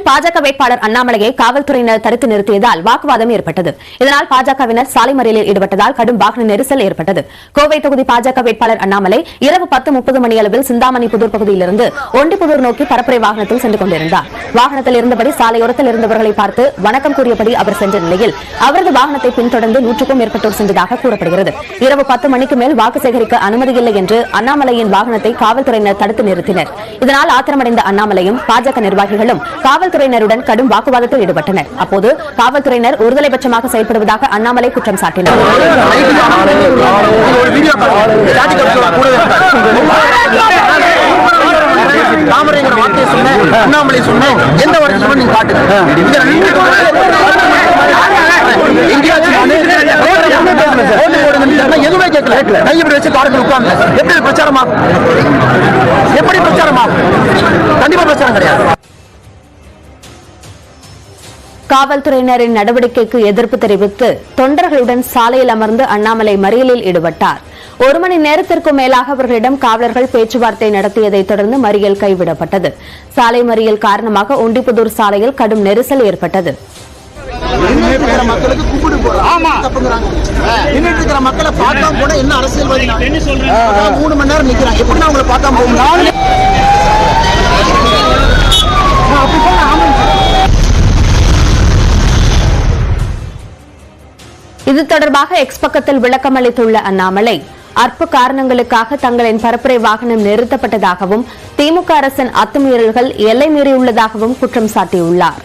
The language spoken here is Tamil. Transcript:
சென்னையில் பாஜக வேட்பாளர் அண்ணாமலையை காவல்துறையினர் தடுத்து நிறுத்தியதால் வாக்குவாதம் ஏற்பட்டது. இதனால் பாஜகவினர் சாலை மறியலில் ஈடுபட்டதால் கடும் வாகன நெரிசல் ஏற்பட்டது. கோவை தொகுதி பாஜக வேட்பாளர் அண்ணாமலை இரவு பத்து முப்பது மணியளவில் சிந்தாமணி புதூர் பகுதியிலிருந்து ஒண்டிபுதூர் நோக்கி பரப்புரை வாகனத்தில் சென்று கொண்டிருந்தார். வாகனத்தில் இருந்தபடி சாலையோரத்தில் இருந்தவர்களை பார்த்து வணக்கம் கூறியபடி அவர் சென்ற நிலையில் அவரது வாகனத்தை பின்தொடர்ந்து நூற்றுக்கும் மேற்பட்டோர் சென்றதாக கூறப்படுகிறது. இரவு பத்து மணிக்கு மேல் வாக்கு சேகரிக்க அனுமதியில்லை என்று அண்ணாமலையின் வாகனத்தை காவல்துறையினர் தடுத்து நிறுத்தினர். இதனால் ஆத்திரமடைந்த அண்ணாமலையும் பாஜக நிர்வாகிகளும் காவல் காவல்துறையினருடன் கடும் வாக்குவாதத்தில் ஈடுபட்டனர். அப்போது காவல்துறையினர் ஒருதலை பட்சமாக செயல்படுவதாக அண்ணாமலை குற்றம் சாட்டினார். தாமரைங்கிற வார்த்தையை சொன்னேன் அண்ணாமலை சொன்னேன் எந்த நீங்க காட்டுங்க எதுவுமே கேட்கல வச்சு காருக்கு உட்கார்ந்து எப்படி பிரச்சாரமாகும் எப்படி பிரச்சாரமாகும் கண்டிப்பா பிரச்சாரம் கிடையாது காவல்துறையினரின் நடவடிக்கைக்கு எதிர்ப்பு தெரிவித்து தொண்டர்களுடன் சாலையில் அமர்ந்து அண்ணாமலை மறியலில் ஈடுபட்டார். ஒரு மணி நேரத்திற்கும் மேலாக அவர்களிடம் காவலர்கள் பேச்சுவார்த்தை நடத்தியதைத் தொடர்ந்து மறியல் கைவிடப்பட்டது. சாலை மறியல் காரணமாக ஒண்டிப்புதூர் சாலையில் கடும் நெரிசல் ஏற்பட்டது. மக்களுக்கு இது தொடர்பாக எக்ஸ் பக்கத்தில் விளக்கம் அளித்துள்ள அண்ணாமலை அற்ப காரணங்களுக்காக தங்களின் பரப்புரை வாகனம் நிறுத்தப்பட்டதாகவும் திமுக அரசின் அத்துமீறல்கள் எல்லை மீறியுள்ளதாகவும் குற்றம் சாட்டியுள்ளார்.